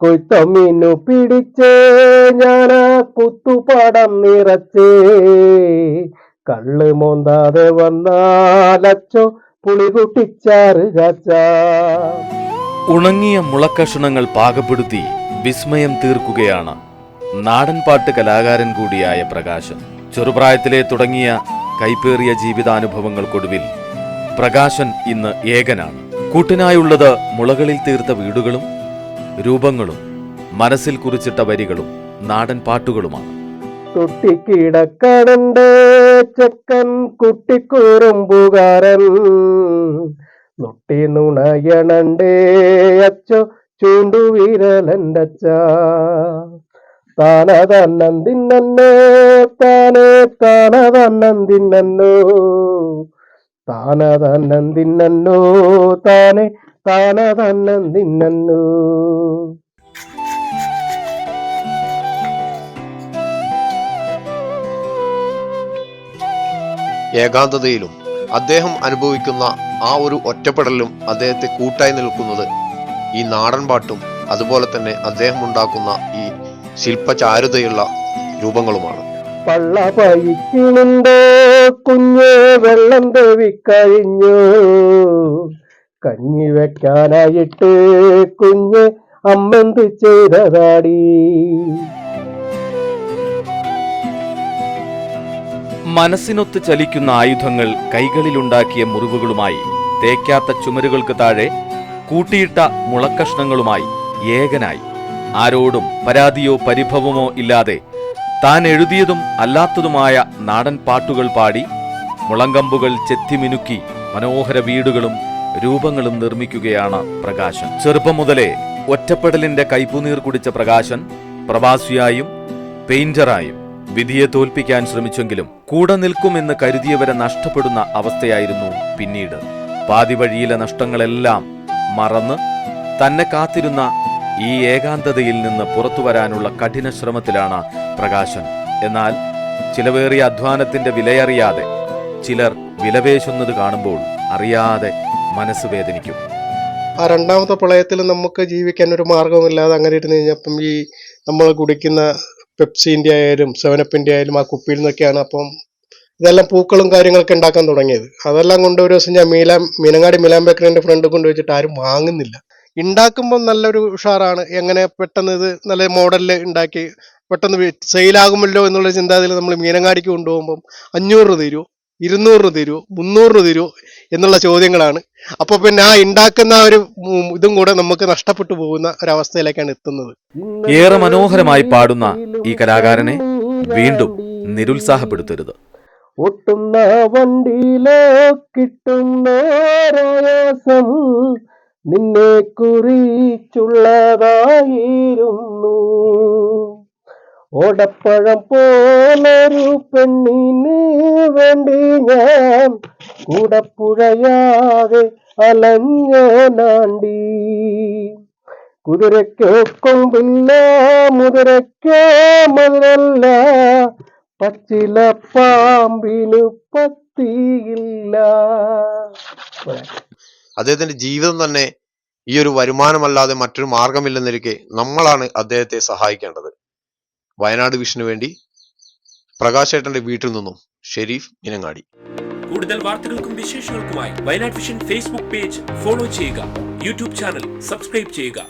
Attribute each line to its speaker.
Speaker 1: കൊയ്ത്തമ്മീനു പിടിച്ചേ ഞാൻ കുത്തുപാടം നിറച്ചേ. കള്ള് മോന്താതെ വന്നാലച്ചോ പുളികുട്ടിച്ചാറ്
Speaker 2: ഉണങ്ങിയ മുളക്കഷണങ്ങൾ പാകപ്പെടുത്തി വിസ്മയം തീർക്കുകയാണ് നാടൻപാട്ട് കലാകാരൻ കൂടിയായ പ്രകാശൻ. ചെറുപ്രായത്തിലെ തുടങ്ങിയ കൈപ്പേറിയ ജീവിതാനുഭവങ്ങൾക്കൊടുവിൽ പ്രകാശൻ ഇന്ന് ഏകനാണ്. കൂട്ടിനായുള്ളത് മുളകളിൽ തീർത്ത വീടുകളും രൂപങ്ങളും മനസ്സിൽ കുറിച്ചിട്ട വരികളും നാടൻ പാട്ടുകളുമാണ്.
Speaker 1: തൊട്ടിക്കിടക്കടണ്ടേ ചെക്കൻ കുട്ടിക്കുറുമ്പുകാരൻ നൊട്ടി നുണയണണ്ടേ അച്ചോ ചൂണ്ടുവിരലന്റച്ച താനതന്നന്തിന്നോ താനേ താനതന്നന്തിന്നോ താനതന്നന്തിന്നോ താനേ താനതന്നന്തിന്നോ
Speaker 3: ഏകാന്തതയിലും അദ്ദേഹം അനുഭവിക്കുന്ന ആ ഒരു ഒറ്റപ്പെടലും അദ്ദേഹത്തെ കൂട്ടായി നിൽക്കുന്നത് ഈ നാടൻ പാട്ടും അതുപോലെ തന്നെ അദ്ദേഹം ഉണ്ടാക്കുന്ന ഈ ശില്പചാരുതയുള്ള രൂപങ്ങളുമാണ്.
Speaker 1: പള്ള പയിക്കുന്നുണ്ടോ കുഞ്ഞ് വെള്ളം തേവിക്കഴിഞ്ഞു. കഞ്ഞി വെക്കാനായിട്ട് കുഞ്ഞ് അമ്മന്ത് ചെയ്തതാടി.
Speaker 2: മനസ്സിനൊത്ത് ചലിക്കുന്ന ആയുധങ്ങൾ കൈകളിലുണ്ടാക്കിയ മുറിവുകളുമായി തേക്കാത്ത ചുമരുകൾക്ക് താഴെ കൂട്ടിയിട്ട മുളക്കഷ്ണങ്ങളുമായി ഏകനായി. ആരോടും പരാതിയോ പരിഭവമോ ഇല്ലാതെ താൻ എഴുതിയതും അല്ലാത്തതുമായ നാടൻ പാട്ടുകൾ പാടി മുളങ്കമ്പുകൾ ചെത്തിമിനുക്കി മനോഹര വീടുകളും രൂപങ്ങളും നിർമ്മിക്കുകയാണ് പ്രകാശൻ. ചെറുപ്പം മുതലേ ഒറ്റപ്പെടലിന്റെ കൈപ്പുനീർ കുടിച്ച പ്രകാശൻ പ്രവാസിയായും പെയിന്ററായും വിധിയെ തോൽപ്പിക്കാൻ ശ്രമിച്ചെങ്കിലും കൂടെ നിൽക്കുമെന്ന് കരുതിയവരെ നഷ്ടപ്പെടുന്ന അവസ്ഥയായിരുന്നു പിന്നീട്. പാതി വഴിയിലെ നഷ്ടങ്ങളെല്ലാം മറന്ന് തന്നെ കാത്തിരുന്ന ഈ ഏകാന്തതയിൽ നിന്ന് പുറത്തു വരാനുള്ള കഠിന ശ്രമത്തിലാണ് പ്രകാശൻ എന്നാൽ ചിലവേറിയ അധ്വാനത്തിന്റെ വിലയറിയാതെ ചിലർ വിലപേശുന്നത് കാണുമ്പോൾ അറിയാതെ മനസ്സ് വേദനിക്കും.
Speaker 4: ആ രണ്ടാമത്തെ പ്രളയത്തിൽ നമുക്ക് ജീവിക്കാൻ ഒരു മാർഗമില്ലാതെ അങ്ങനെ ഇരുന്ന് കഴിഞ്ഞപ്പം ഈ നമ്മൾ കുടിക്കുന്ന പെപ്സിന്റെ ആയാലും സെവനപ്പിന്റെ ആയാലും ആ കുപ്പിയിൽ നിന്നൊക്കെയാണ് അപ്പം ഇതെല്ലാം പൂക്കളും കാര്യങ്ങളൊക്കെ ഉണ്ടാക്കാൻ തുടങ്ങിയത്. അതെല്ലാം കൊണ്ട് ഒരു ദിവസം ഞാൻ മീലാം മീനങ്ങാടി മീലാം ബേക്കറിന്റെ ഫ്രണ്ട് കൊണ്ട് വെച്ചിട്ട് ആരും വാങ്ങുന്നില്ല. ഉണ്ടാക്കുമ്പോൾ നല്ലൊരു ഉഷാറാണ്. എങ്ങനെ പെട്ടെന്ന് ഇത് നല്ല മോഡലിൽ ഉണ്ടാക്കി പെട്ടെന്ന് സെയിലാകുമല്ലോ എന്നുള്ള ചിന്താഗതിയിൽ നമ്മൾ മീനങ്ങാടിക്ക് കൊണ്ടുപോകുമ്പം അഞ്ഞൂറ് രൂപ തരുമോ ഇരുന്നൂറ് രൂപ തരുമോ മുന്നൂറ് രൂപ തരുമോ എന്നുള്ള ചോദ്യങ്ങളാണ്. അപ്പോൾ പിന്നെ ആ ഉണ്ടാക്കുന്ന ഒരു ഇതും കൂടെ നമുക്ക് നഷ്ടപ്പെട്ടു പോകുന്ന ഒരവസ്ഥയിലേക്കാണ് എത്തുന്നത്.
Speaker 2: ഏറെ മനോഹരമായി പാടുന്ന ഈ കലാകാരനെ വീണ്ടും നിരുത്സാഹപ്പെടുത്തരുത്.
Speaker 1: ഒട്ടുന്ന വണ്ടിയിലോ കിട്ടുന്ന നിന്നെ കുറിച്ചുള്ളതായിരുന്നു. ഓടപ്പഴം പോലൊരു പെണ്ണിന് വേണ്ടി ഞാൻ കൂടപ്പുഴയാതെ അലഞ്ഞ നാണ്ടി. കുതിരയ്ക്കോ കൊമ്പില്ല മുതിരയ്ക്കോ മതിലല്ല പച്ചില പാമ്പിനു പത്തിയില്ല.
Speaker 3: അദ്ദേഹത്തിന്റെ ജീവിതം തന്നെ ഈ ഒരു വരുമാനമല്ലാതെ മറ്റൊരു മാർഗമില്ലെന്നിരിക്കെ നമ്മളാണ് അദ്ദേഹത്തെ സഹായിക്കേണ്ടത്. വയനാട് വിഷനു വേണ്ടി പ്രകാശേട്ടന്റെ വീട്ടിൽ നിന്നും ഷെരീഫ് ഇനങ്ങാടി.
Speaker 5: കൂടുതൽ വാർത്തകൾക്കും വിശേഷങ്ങൾക്കുമായി Wayanad vision Facebook page follow ചെയ്യുക. യൂട്യൂബ് ചാനൽ സബ്സ്ക്രൈബ് ചെയ്യുക.